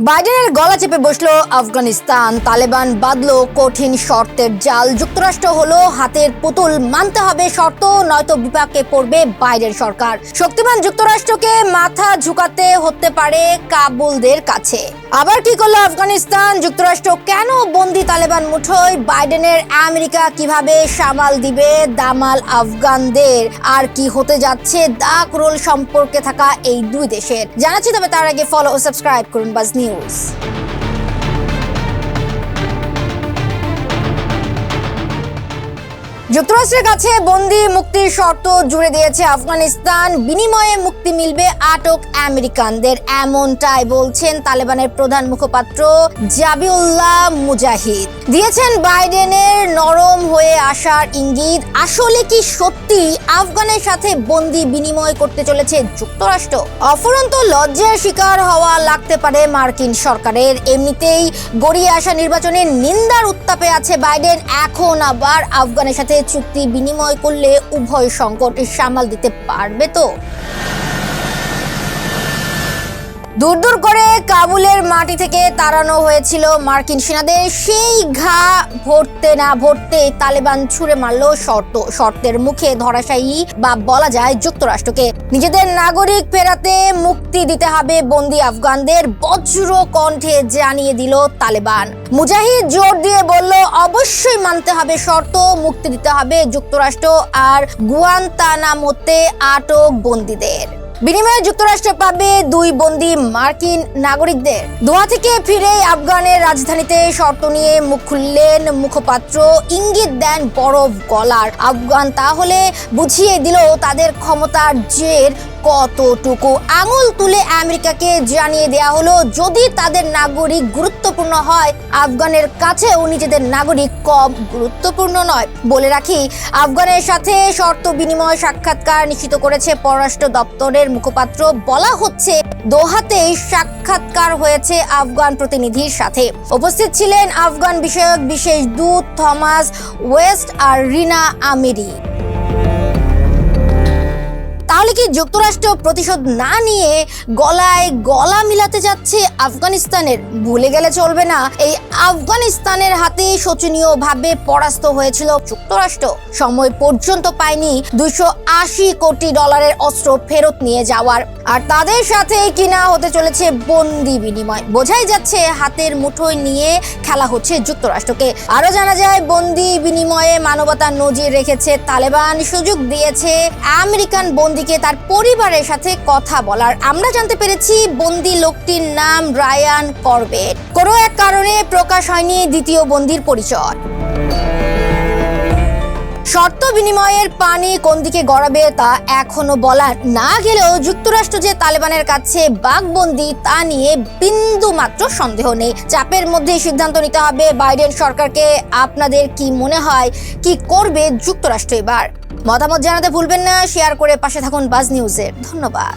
বাইডেনের গলা চেপে বসল আফগানিস্তান। তালেবান বাঁধলো কঠিন শর্তের জাল। যুক্তরাষ্ট্র হলো হাতের পুতুল। মানতে হবে শর্ত, নয়তো বিপাকে পড়বে বাইডেন সরকার। শক্তিমান যুক্তরাষ্ট্রকে মাথা ঝুঁকাতে হতে পারে কাবুলদের কাছে। আবার কি করল আফগানিস্তান? যুক্তরাষ্ট্র কেন বন্দি তালেবান মুঠোয়? বাইডেনের আমেরিকা কীভাবে সামাল দিবে দামাল আফগানদের? আর কি হতে যাচ্ছে দাক রোল সম্পর্কে থাকা এই দুই দেশের? জানাচ্ছি তবে তার আগে ফলো ও সাবস্ক্রাইব করুন বাজ নিউজ যুক্তরাষ্ট্রের কাছে বন্দি মুক্তির শর্ত জুড়ে দিয়েছে আফগানিস্তান। বিনিময়ে মুক্তি মিলবে আটক আমেরিকানদের, এমনটাই বলছেন তালেবানের প্রধান মুখপাত্র জাবিউল্লাহ মুজাহিদ। দিয়েছেন বাইডেনের নরম হয়ে আসার ইঙ্গিত। আসলে কি সত্যি আফগানের সাথে বন্দি বিনিময় করতে চলেছে যুক্তরাষ্ট্র? অফুরন্ত লজ্জার শিকার হওয়া লাগতে পারে মার্কিন সরকারের। এমনিতেই গড়িয়ে আসা নির্বাচনের নিন্দার উত্তাপে আছে বাইডেন। এখন আবার আফগানের সাথে চুক্তি বিনিময় করলে উভয় সংকট সামাল দিতে পারবে তো? দূর দূর করে কাবুলের মাটি থেকে তাড়ানো হয়েছিল মার্কিন সেনাদের। সেই ঘা ভরতে না ভরতে তালেবান ছুড়ে মারলো শর্ত, শর্তের মুখে ধরাশায়ী বা বলা যায় যুক্তরাষ্ট্রকে। নিজেদের নাগরিক ফেরাতে মুক্তি দিতে হবে বন্দি আফগানদের, বজ্র কণ্ঠে জানিয়ে দিল তালেবান। মুজাহিদ জোর দিয়ে বলল, অবশ্যই মানতে হবে শর্ত, মুক্তি দিতে হবে যুক্তরাষ্ট্র আর গুয়ান্তানামোতে আটক বন্দীদের। বিনিময়ে যুক্তরাষ্ট্র পাবে দুই বন্দি মার্কিন নাগরিকদের। দোয়া থেকে ফিরে আফগানের রাজধানীতে শর্ত নিয়ে মুখ খুললেন মুখপাত্র ইঙ্গিত দেন বরফ গলার আফগান। তাহলে বুঝিয়ে দিল তাদের ক্ষমতার জের কতটুকু আঙুল তুলে আমেরিকাকে জানিয়ে দেয়া হলো? যদি তাদের নাগরিক গুরুত্বপূর্ণ হয়, আফগানের কাছেও নিজেদের নাগরিক কম গুরুত্বপূর্ণ নয়। বলে রাখি, আফগানের সাথে শর্ত বিনিময় সাক্ষাৎকার নিশ্চিত করেছে পররাষ্ট্র দপ্তরের মুখপাত্র। বলা হচ্ছে, দোহাতেই সাক্ষাৎকার হয়েছে আফগান প্রতিনিধির সাথে। উপস্থিত ছিলেন আফগান বিষয়ক বিশেষ দূত থমাস ওয়েস্ট আর রিনা আমিরি। তাহলে কি যুক্তরাষ্ট্র প্রতিশোধ না নিয়ে গলায় গলা মিলাতে যাচ্ছে আফগানিস্তানের? ভুলে গেলে চলবে না। এই আফগানিস্তানের হাতে শোচনীয়ভাবে পরাস্ত হয়েছিল যুক্তরাষ্ট্র। সময় পর্যন্ত পায়নি দুশো আশি কোটি ডলারের অস্ত্র ফেরত নিয়ে যাওয়ার। আর তাদের সাথে কিনা হতে চলেছে বন্দি বিনিময়। বোঝাই যাচ্ছে হাতের মুঠোয় নিয়ে খেলা হচ্ছে যুক্তরাষ্ট্রকে। আরও জানা যায়, বন্দি বিনিময়ে মানবতার নজির রেখেছে তালেবান। সুযোগ দিয়েছে আমেরিকান বন্দিকে তার পরিবারের সাথে কথা বলার। আমরা জানতে পেরেছি বন্দি লোকটির নাম রায়ান করবেট। কোনো এক কারণে প্রকাশ হয়নি দ্বিতীয় বন্দির পরিচয়। শর্ত বিনিময়ের পানি কোন দিকে গড়াবে তা এখনও বলা না গেলেও যুক্তরাষ্ট্র যে তালেবানের কাছে বাঘবন্দি তা নিয়ে বিন্দু মাত্র সন্দেহ নেই। চাপের মধ্যে সিদ্ধান্ত নিতে হবে বাইডেন সরকারকে। আপনাদের কি মনে হয়, কি করবে যুক্তরাষ্ট্র এবার? মতামত জানাতে ভুলবেন না শেয়ার করে পাশে থাকুন বাজ নিউজের ধন্যবাদ।